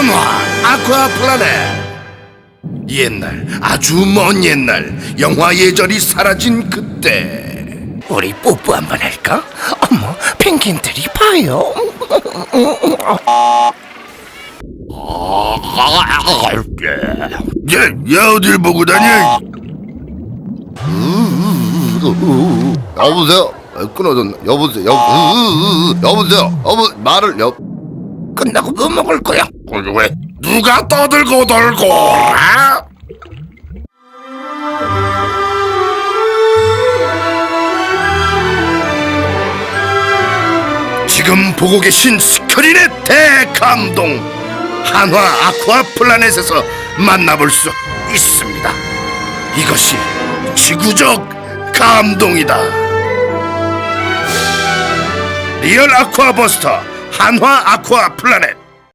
한화 아쿠아 플라넷 옛날 아주 먼 옛날 영화 예절이 사라진 그때 우리 뽀뽀 한 번 할까? 어머 펭귄들이 봐요 얘, 얘 어딜 보고 다녀? 여보세요? 끊어졌나? 여보세요? 여보, 여보세요? 여보 말을 여 끝나고 뭐 먹을 거야? 왜? 누가 떠들고 돌고? 아? 지금 보고 계신 스크린의 대감동 한화 아쿠아 플라넷에서 만나볼 수 있습니다. 이것이 지구적 감동이다. 리얼 아쿠아 버스터 한화 아쿠아 플라넷